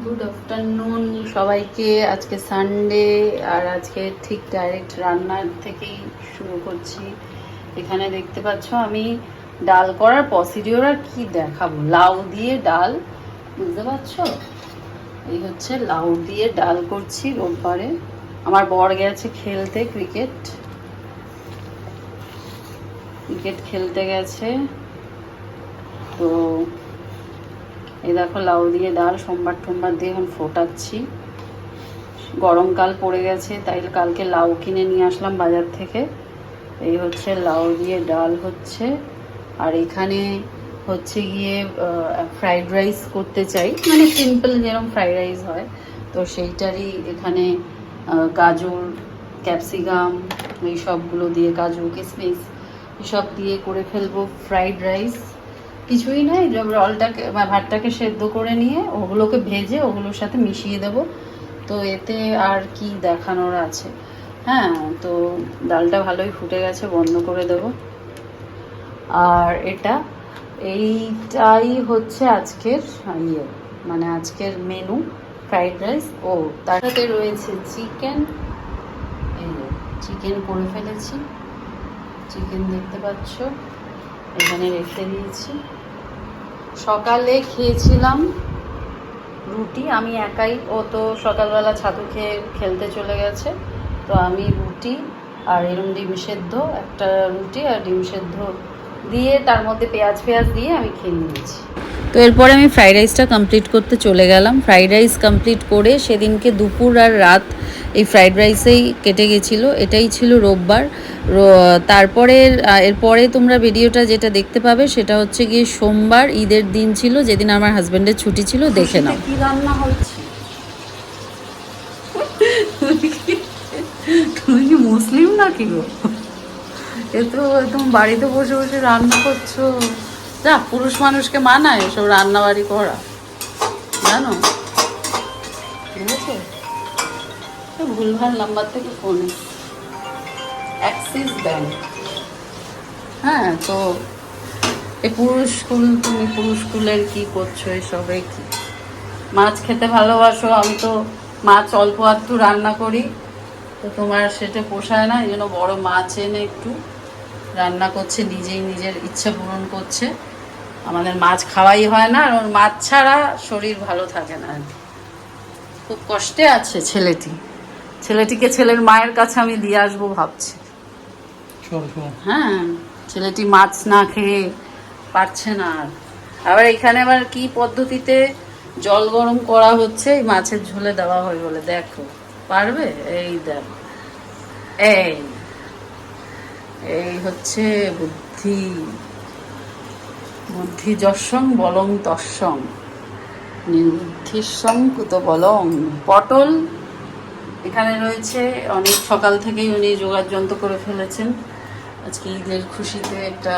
Good afternoon সবাইকে। আজকে Sunday আর আজকে ঠিক ডাইরেক্ট রান্নার থেকেই শুরু করছি। এখানে দেখতে পাচ্ছ আমি ডাল করার প্রসিডিওর আর কি দেখাবো। লাউ দিয়ে ডাল, বুঝতে পারছ? এই হচ্ছে লাউ দিয়ে ডাল করছি রোববারে। আমার বর গেছে খেলতে ক্রিকেট ক্রিকেট খেলতে গেছে। তো এই দেখো লাউ দিয়ে ডাল, সোমবার টোমবার দিয়ে এখন ফোটাচ্ছি। গরমকাল পড়ে গেছে, তাই কালকে লাউ কিনে নিয়ে আসলাম বাজার থেকে। এই হচ্ছে লাউ দিয়ে ডাল হচ্ছে। আর এখানে হচ্ছে গিয়ে ফ্রাইড রাইস করতে চাই। মানে সিম্পল যেরকম ফ্রাইড রাইস হয়। তো সেইটারই এখানে গাজর ক্যাপসিকাম এই সবগুলো দিয়ে কাজু কিসমিস, এসব দিয়ে করে ফেলব ফ্রাইড রাইস কিছুই নয় রলটাকে বা ভাতটাকে সেদ্ধ করে নিয়ে ওগুলোকে ভেজে ওগুলোর সাথে মিশিয়ে দেব। তো এতে আর কি দেখানোর আছে? হ্যাঁ তো ডালটা ভালোই ফুটে গেছে, বন্ধ করে দেব। আর এটা, এইটাই হচ্ছে আজকের ইয়ে মানে আজকের মেনু ফ্রাইড রাইস ও। তার সাথে রয়েছে চিকেন চিকেন করে ফেলেছি। চিকেন দেখতে পাচ্ছ। এখানে রেখে দিয়েছি। সকালে খেয়েছিলাম রুটি। আমি একাই, ও তো সকালবেলা ছাতু খেয়ে খেলতে চলে গেছে। তো আমি রুটি আর এরম ডিম সেদ্ধ, একটা রুটি আর ডিম সেদ্ধ দিয়ে তার মধ্যে পেঁয়াজ পেঁয়াজ দিয়ে আমি খেয়ে নিয়েছি। তো এরপরে আমি ফ্রাইড রাইসটা কমপ্লিট করতে চলে গেলাম। ফ্রাইড রাইস কমপ্লিট করে সেদিনকে দুপুর আর রাত এই ফ্রাইড রাইসেই কেটে গেছিল। এটাই ছিল রোববার। তারপরে এরপরে তোমরা ভিডিওটা যেটা দেখতে পাবে সেটা হচ্ছে গিয়ে সোমবার ঈদের দিন ছিল যেদিন আমার হাজব্যান্ডের ছুটি ছিল দেখে নাও। কি রান্না হচ্ছে তুমি কি মুসলিম নাকি গো? এ তো তুমি বাড়িতে বসে বসে রান্না করছ। যা পুরুষ মানুষকে মানায় এসব রান্না বাড়ি করা। জানো? বুঝেছ? এ ভুলভাল নাম্বার থেকে ফোন অ্যাক্সিস ব্যাংক হ্যাঁ তো এই পুরুষ স্কুল তুমি পুরুষ স্কুলের কি করছ এসবে কি? মাছ খেতে ভালোবাসো আমি তো মাছ অল্প একটু রান্না করি। তো তোমার সেটা পোষায় না এই জন্য বড় মাছ এনে একটু রান্না করছে নিজেই নিজের ইচ্ছা পূরণ করছে। আমাদের মাছ খাওয়াই হয় না আর ওর মাছ ছাড়া শরীর ভালো থাকে না। আর। খুব কষ্টে আছে ছেলেটি। ছেলেটিকে ছেলের মায়ের কাছে আমি দিয়ে আসব ভাবছি। হ্যাঁ ছেলেটি মাছ না খেয়ে পারছে না আর। আবার এখানে আবার কি পদ্ধতিতে জল গরম করা হচ্ছে? এই মাছের ঝোলে দেওয়া হয় বলে। দেখো পারবে? এই দেখো। এই এই হচ্ছে বুদ্ধি। বুদ্ধি যশং বলং তৎসং নির্বুদ্ধিসং কুত বলং। পটল, এখানে রয়েছে, অনেক সকাল থেকেই উনি যোগার যন্ত্র করে ফেলেছেন। আজকে ঈদের খুশিতে একটা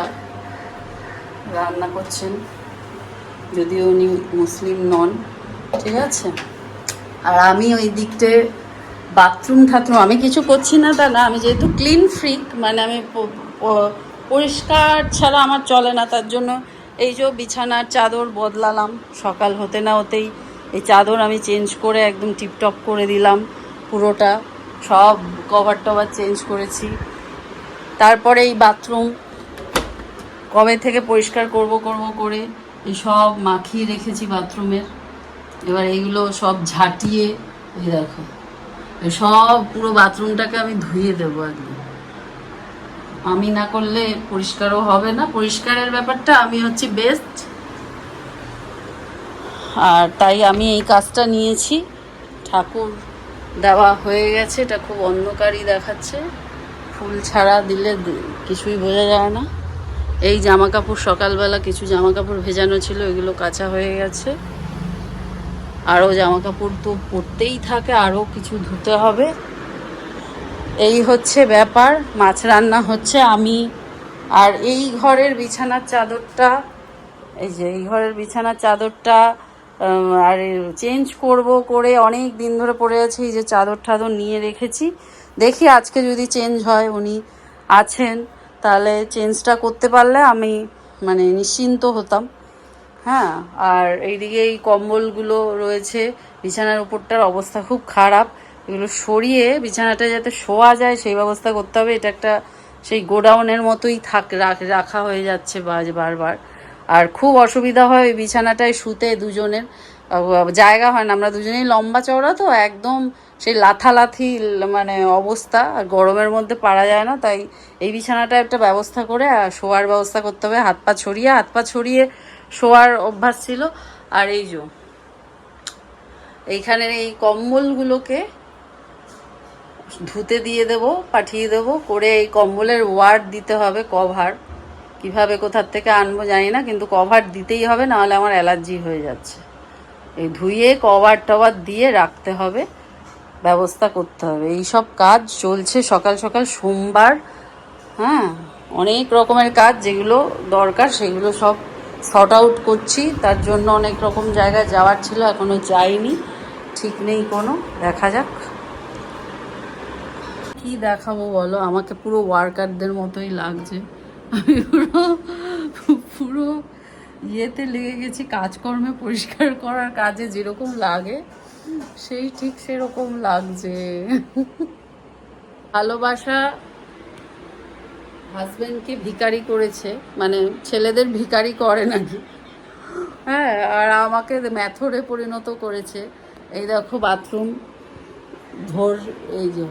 রান্না করছেন। যদিও উনি মুসলিম নন, ঠিক আছে? আর আমি ওই দিকটে বাথরুম ঠাথরুম, আমি কিছু করছি না তা না, আমি যেহেতু ক্লিন ফ্রিক মানে আমি পরিষ্কার ছাড়া আমার চলে না, তার জন্য এই যে বিছানার চাদর বদলালাম, সকাল হতে না হতেই এই চাদর আমি চেঞ্জ করে একদম টিপটপ করে দিলাম, পুরোটা সব কভার টভার চেঞ্জ করেছি। তারপরে এই বাথরুম কবে থেকে পরিষ্কার করব করব করে এই সব মাখিয়ে রেখেছি বাথরুমের এবার এইগুলো সব ঝাঁটিয়ে, এই দেখো সব পুরো বাথরুমটাকে আমি ধুয়ে দেবো একদম। আমি না করলে পরিষ্কারও হবে না। পরিষ্কারের ব্যাপারটা আমি হচ্ছে বেস্ট আর তাই আমি এই কাজটা নিয়েছি। ঠাকুর দেওয়া হয়ে গেছে, এটা খুব অন্ধকারই দেখাচ্ছে। ফুল ছাড়া দিলে কিছুই বোঝা যায় না। এই জামা কাপড় সকালবেলা কিছু জামা কাপড় ভেজানো ছিল, এগুলো কাঁচা হয়ে গেছে। আরও জামা কাপড় তো পরতেই থাকে, আরও কিছু ধুতে হবে। এই হচ্ছে ব্যাপার, মাছ রান্না হচ্ছে আমি। আর এই ঘরের বিছানার চাদরটা, এই যে এই ঘরের বিছানার চাদরটা আর চেঞ্জ করব করে অনেক দিন ধরে পড়ে আছে, এই যে চাদর টাদর নিয়ে রেখেছি। দেখি আজকে যদি চেঞ্জ হয়, উনি আছেন, তাহলে চেঞ্জটা করতে পারলে আমি মানে নিশ্চিন্ত হতাম। হ্যাঁ আর এইদিকে এই কম্বলগুলো রয়েছে, বিছানার উপরটার অবস্থা খুব খারাপ। এগুলো সরিয়ে, বিছানাটা যাতে শোয়া যায়, সেই ব্যবস্থা করতে হবে। এটা একটা সেই গোডাউনের মতোই থাক, রাখ- হয়ে যাচ্ছে বাজ, বারবার। আর খুব অসুবিধা হয় ওই বিছানাটায় শুতে দুজনের। জায়গা হয় না। আমরা দুজনেই লম্বা চওড়া তো, একদম সেই লাথালাথি মানে অবস্থা। আর গরমের মধ্যে পারা যায় না, তাই এই বিছানাটা একটা ব্যবস্থা করে শোয়ার ব্যবস্থা করতে হবে। হাত পা ছড়িয়ে, হাত পা ছড়িয়ে শোয়ার অভ্যাস ছিল। আর এই যে, এইখানের এই কম্বলগুলোকে ধুতে দিয়ে দেব, পাঠিয়ে দেব, করে এই কম্বলের ওয়ার্ড দিতে হবে কভার কীভাবে কোথার থেকে আনব জানি না, কিন্তু কভার দিতেই হবে, নাহলে আমার অ্যালার্জি হয়ে যাচ্ছে। এই ধুয়ে কভার টভার দিয়ে রাখতে হবে, ব্যবস্থা করতে হবে। এই সব কাজ চলছে সকাল সকাল, সোমবার হ্যাঁ? অনেক রকমের কাজ, যেগুলো দরকার, সেগুলো সব শর্ট আউট করছি। তার জন্য অনেক রকম জায়গায় যাওয়ার ছিল, এখনও যাইনি। ঠিক নেই কোনো, দেখা যাক। কি দেখাবো বলো? আমাকে পুরো ওয়ার্কারদের মতোই লাগছে। আমি পুরো পুরো ইয়েতে লেগে গেছি, কাজকর্মে পরিষ্কার করার কাজে যেরকম লাগে, সেই ঠিক সেরকম লাগছে। ভালোবাসা হাজবেন্ডকে ভিকারি করেছে মানে ছেলেদের ভিকারি করে নাকি? হ্যাঁ আর আমাকে ম্যাথরে পরিণত করেছে। এই দেখো বাথরুম ধর, এই যে।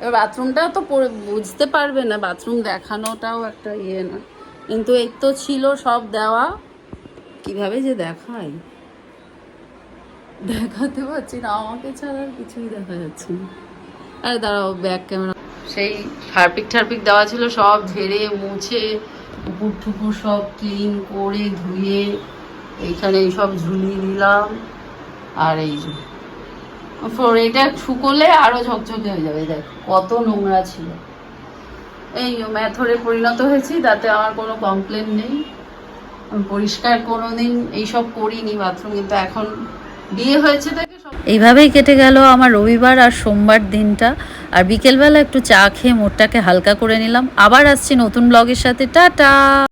এবার বাথরুমটা তো বুঝতে পারবে না, বাথরুম দেখানোটাও একটা ইয়ে না। কিন্তু এই তো ছিল সব দেওয়া। কীভাবে যে দেখাই দেখাতে পারছি না, আমাকে ছাড়া আর কিছুই দেখা যাচ্ছে না। আরে দাঁড়াও ব্যাক ক্যামেরা সেই হারপিক ঠারপিক দেওয়া ছিল, সব ঝেড়ে, মুছে উপর টুকুর সব ক্লিন করে ধুয়ে এইখানে এইসব ঝুলিয়ে দিলাম আর এই ফোর এটা শুকোলে আরও ঝকঝকে হয়ে যাবে, দেখ, কত নোংরা ছিল। এই ম্যাথরে পরিণত হয়েছি, তাতে আমার কোনো কমপ্লেন নেই। পরিষ্কার কোনোদিন এইসব করিনি বাথরুম কিন্তু এখন বিয়ে হয়েছে থেকে এইভাবেই কেটে গেল আমার রবিবার আর সোমবার দিনটা। আর বিকেলবেলা একটু চা খেয়ে মোটটাকে হালকা করে নিলাম। আবার আসছি নতুন ব্লগের সাথে। টাটা!